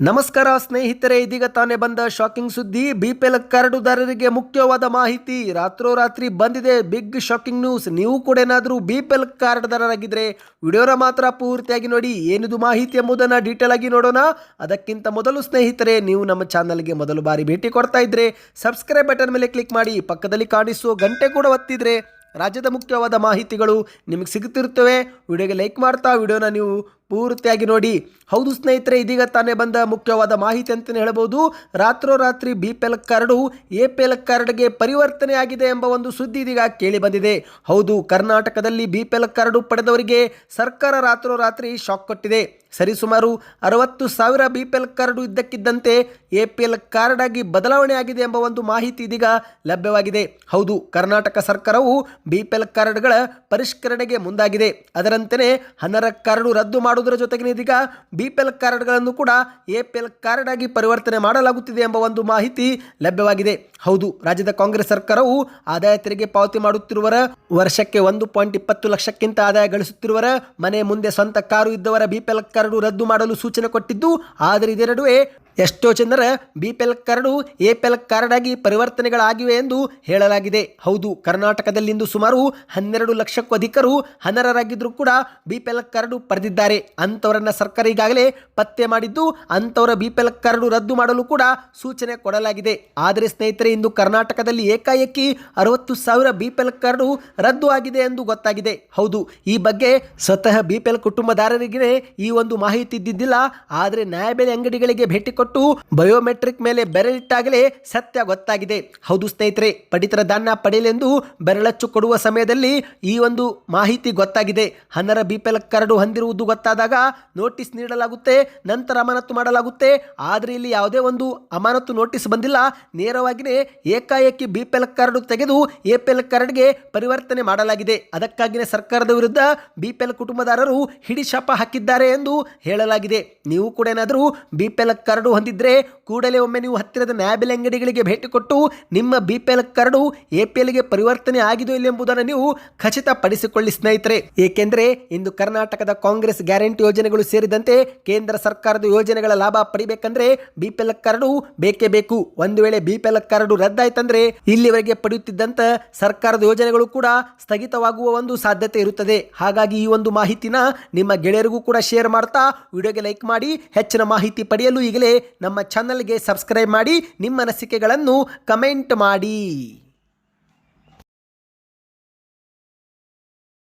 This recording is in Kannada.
ನಮಸ್ಕಾರ ಸ್ನೇಹಿತರೆ, ಇದೀಗ ತಾನೇ ಬಂದ ಶಾಕಿಂಗ್ ಸುದ್ದಿ. ಬಿಪಿಎಲ್ ಕಾರ್ಡುದಾರರಿಗೆ ಮುಖ್ಯವಾದ ಮಾಹಿತಿ. ರಾತ್ರೋರಾತ್ರಿ ಬಂದಿದೆ ಬಿಗ್ ಶಾಕಿಂಗ್ ನ್ಯೂಸ್ ನೀವು ಕೂಡ ಏನಾದರೂ ಬಿಪಿಎಲ್ ಕಾರ್ಡ್ದಾರರಾಗಿದ್ದರೆ ವಿಡಿಯೋನ ಮಾತ್ರ ಪೂರ್ತಿಯಾಗಿ ನೋಡಿ. ಏನಿದು ಮಾಹಿತಿ ಎಂಬುದನ್ನು ಡೀಟೇಲ್ ಆಗಿ ನೋಡೋಣ. ಅದಕ್ಕಿಂತ ಮೊದಲು ಸ್ನೇಹಿತರೆ, ನೀವು ನಮ್ಮ ಚಾನಲ್ಗೆ ಮೊದಲು ಬಾರಿ ಭೇಟಿ ಕೊಡ್ತಾ ಇದ್ರೆ ಸಬ್ಸ್ಕ್ರೈಬ್ ಬಟನ್ ಮೇಲೆ ಕ್ಲಿಕ್ ಮಾಡಿ, ಪಕ್ಕದಲ್ಲಿ ಕಾಣಿಸುವ ಗಂಟೆ ಕೂಡ ಒತ್ತಿದ್ರೆ ರಾಜ್ಯದ ಮುಖ್ಯವಾದ ಮಾಹಿತಿಗಳು ನಿಮಗೆ ಸಿಗುತ್ತಿರುತ್ತವೆ. ವಿಡಿಯೋಗೆ ಲೈಕ್ ಮಾಡ್ತಾ, ವಿಡಿಯೋನ ನೀವು ಪೂರ್ತಿಯಾಗಿ ನೋಡಿ. ಹೌದು ಸ್ನೇಹಿತರೆ, ಇದೀಗ ತಾನೇ ಬಂದ ಮುಖ್ಯವಾದ ಮಾಹಿತಿ ಅಂತಲೇ ಹೇಳ್ಬೋದು ರಾತ್ರೋರಾತ್ರಿ B P L card A P L ಕಾರ್ಡ್ಗೆ ಪರಿವರ್ತನೆ ಆಗಿದೆ ಎಂಬ ಒಂದು ಸುದ್ದಿ ಇದೀಗ ಕೇಳಿ ಬಂದಿದೆ. ಹೌದು, ಕರ್ನಾಟಕದಲ್ಲಿ ಬಿ ಪಿ ಎಲ್ ಕಾರ್ಡು ಪಡೆದವರಿಗೆ ಸರ್ಕಾರ ರಾತ್ರೋರಾತ್ರಿ ಶಾಕ್ ಕೊಟ್ಟಿದೆ. ಸರಿಸುಮಾರು ಅರವತ್ತು ಸಾವಿರ ಬಿ ಪಿ ಎಲ್ ಕಾರ್ಡು ಇದ್ದಕ್ಕಿದ್ದಂತೆ ಎ ಪಿ ಎಲ್ ಕಾರ್ಡ್ ಆಗಿ ಬದಲಾವಣೆ ಆಗಿದೆ ಎಂಬ ಒಂದು ಮಾಹಿತಿ ಇದೀಗ ಲಭ್ಯವಾಗಿದೆ. ಹೌದು, ಕರ್ನಾಟಕ ಸರ್ಕಾರವು ಬಿ ಪಿ ಎಲ್ ಕಾರ್ಡ್ಗಳ ಪರಿಷ್ಕರಣೆಗೆ ಮುಂದಾಗಿದೆ. ಅದರಂತೆಯೇ ಹನರ ಕಾರ್ಡು ರದ್ದು ಮಾಡುವುದರ ಜೊತೆಗೆ ಇದೀಗ ಬಿ ಪಿ ಎಲ್ ಕಾರ್ಡ್ಗಳನ್ನು ಕೂಡ ಎ ಪಿ ಎಲ್ ಕಾರ್ಡ್ ಆಗಿ ಪರಿವರ್ತನೆ ಮಾಡಲಾಗುತ್ತಿದೆ ಎಂಬ ಒಂದು ಮಾಹಿತಿ ಲಭ್ಯವಾಗಿದೆ. ಹೌದು, ರಾಜ್ಯದ ಕಾಂಗ್ರೆಸ್ ಸರ್ಕಾರವು ಆದಾಯ ತೆರಿಗೆ ಪಾವತಿ ಮಾಡುತ್ತಿರುವರ ವರ್ಷಕ್ಕೆ ಒಂದು ಪಾಯಿಂಟ್ ಇಪ್ಪತ್ತು ಲಕ್ಷಕ್ಕಿಂತ ಆದಾಯ ಗಳಿಸುತ್ತಿರುವರ ಮನೆ ಮುಂದೆ ಸ್ವಂತ ಕಾರು ಇದ್ದವರ ಬಿ ಪಿ ಎಲ್ ಕಾರ್ಡ್ ರದ್ದು ಮಾಡಲು ಸೂಚನೆ ಕೊಟ್ಟಿದ್ದು, ಆದರೆ ಇದರ ನಡುವೆ ಎಷ್ಟೋ ಜನರ B P L card, A P card ಆಗಿ ಪರಿವರ್ತನೆಗಳಾಗಿವೆ ಎಂದು ಹೇಳಲಾಗಿದೆ. ಹೌದು, ಕರ್ನಾಟಕದಲ್ಲಿಂದು ಸುಮಾರು ಹನ್ನೆರಡು ಲಕ್ಷಕ್ಕೂ ಅಧಿಕರು ಅನರ್ಹರಾಗಿದ್ದರೂ ಕೂಡ ಬಿ ಪಿ ಎಲ್ ಕಾರ್ಡು ಪಡೆದಿದ್ದಾರೆ. ಅಂಥವರನ್ನ ಸರ್ಕಾರ ಈಗಾಗಲೇ ಪತ್ತೆ ಮಾಡಿದ್ದು, ಅಂಥವರ ಬಿ ಪಿ ಕಾರ್ಡು ರದ್ದು ಮಾಡಲು ಕೂಡ ಸೂಚನೆ ಕೊಡಲಾಗಿದೆ. ಆದರೆ ಸ್ನೇಹಿತರೆ, ಇಂದು ಕರ್ನಾಟಕದಲ್ಲಿ ಏಕಾಏಕಿ ಅರವತ್ತು ಸಾವಿರ ಬಿ ಪಿ ಕಾರ್ಡು ರದ್ದು ಆಗಿದೆ ಎಂದು ಗೊತ್ತಾಗಿದೆ. ಹೌದು, ಈ ಬಗ್ಗೆ ಸ್ವತಃ ಬಿ ಪಿ ಕುಟುಂಬದಾರರಿಗೆ ಈ ಒಂದು ಮಾಹಿತಿ ಇದ್ದಿದ್ದಿಲ್ಲ. ಆದರೆ ನ್ಯಾಯಬೆಲೆ ಅಂಗಡಿಗಳಿಗೆ ಭೇಟಿ ಕೊಟ್ಟು ಬಯೋಮೆಟ್ರಿಕ್ ಮೇಲೆ ಬೆರಳಿಟ್ಟಾಗಲೇ ಸತ್ಯ ಗೊತ್ತಾಗಿದೆ. ಹೌದು ಸ್ನೇಹಿತರೆ, ಪಡಿತರ ದಾನ ಪಡೆಯಲೆಂದು ಬೆರಳಚ್ಚು ಕೊಡುವ ಸಮಯದಲ್ಲಿ ಈ ಒಂದು ಮಾಹಿತಿ ಗೊತ್ತಾಗಿದೆ. ಹನ್ನರ ಬಿ ಪಿ ಎಲ್ ಕಾರ್ಡು ಹೊಂದಿರುವುದು ಗೊತ್ತಾದಾಗ ನೋಟಿಸ್ ನೀಡಲಾಗುತ್ತೆ, ನಂತರ ಅಮಾನತು ಮಾಡಲಾಗುತ್ತೆ. ಆದರೆ ಇಲ್ಲಿ ಯಾವುದೇ ಒಂದು ಅಮಾನತು ನೋಟಿಸ್ ಬಂದಿಲ್ಲ. ನೇರವಾಗಿಯೇ ಏಕಾಏಕಿ ಬಿ ಪಿ ಎಲ್ ಕಾರ್ಡು ತೆಗೆದು ಎ ಪಿ ಎಲ್ ಕಾರ್ಡ್ಗೆ ಪರಿವರ್ತನೆ ಮಾಡಲಾಗಿದೆ. ಅದಕ್ಕಾಗಿಯೇ ಸರ್ಕಾರದ ವಿರುದ್ಧ ಬಿ ಪಿ ಎಲ್ ಕುಟುಂಬದಾರರು ಹಿಡಿಶಾಪ ಹಾಕಿದ್ದಾರೆ ಎಂದು ಹೇಳಲಾಗಿದೆ. ನೀವು ಕೂಡ ಏನಾದರೂ ಬಿ ಪಿ ಕಾರ್ಡು ಹೊಂದಿದ್ರೆ ಕೂಡಲೇ ಒಮ್ಮೆ ನೀವು ಹತ್ತಿರದ ನ್ಯಾಯಬೆಲೆ ಅಂಗಡಿಗಳಿಗೆ ಭೇಟಿ ಕೊಟ್ಟು ನಿಮ್ಮ B P L card A P ಎಲ್ಗೆ ಪರಿವರ್ತನೆ ಆಗಿದೋ ಇಲ್ಲ ಎಂಬುದನ್ನು ನೀವು ಖಚಿತಪಡಿಸಿಕೊಳ್ಳಿ, ಸ್ನೇಹಿತರೆ. ಏಕೆಂದರೆ ಇಂದು ಕರ್ನಾಟಕದ ಕಾಂಗ್ರೆಸ್ ಗ್ಯಾರಂಟಿ ಯೋಜನೆಗಳು ಸೇರಿದಂತೆ ಕೇಂದ್ರ ಸರ್ಕಾರದ ಯೋಜನೆಗಳ ಲಾಭ ಪಡಿಬೇಕಂದ್ರೆ ಬಿ ಪಿ ಎಲ್ ಕಾರ್ಡು ಬೇಕೇ ಬೇಕು. ಒಂದು ವೇಳೆ ಬಿ ಪಿ ಎಲ್ ಕಾರ್ಡು ರದ್ದಾಯ್ತಂದ್ರೆ ಇಲ್ಲಿವರೆಗೆ ಪಡೆಯುತ್ತಿದ್ದಂತ ಸರ್ಕಾರದ ಯೋಜನೆಗಳು ಕೂಡ ಸ್ಥಗಿತವಾಗುವ ಒಂದು ಸಾಧ್ಯತೆ ಇರುತ್ತದೆ. ಹಾಗಾಗಿ ಈ ಒಂದು ಮಾಹಿತಿನ ನಿಮ್ಮ ಗೆಳೆಯರಿಗೂ ಕೂಡ ಶೇರ್ ಮಾಡ್ತಾ ವಿಡಿಯೋಗೆ ಲೈಕ್ ಮಾಡಿ ಹೆಚ್ಚಿನ ಮಾಹಿತಿ ಪಡೆಯಲು ಈಗಲೇ ನಮ್ಮ ಚಾನಲ್ಗೆ ಸಬ್ಸ್ಕ್ರೈಬ್ ಮಾಡಿ ನಿಮ್ಮ ಅನಿಸಿಕೆಗಳನ್ನು ಕಮೆಂಟ್ ಮಾಡಿ.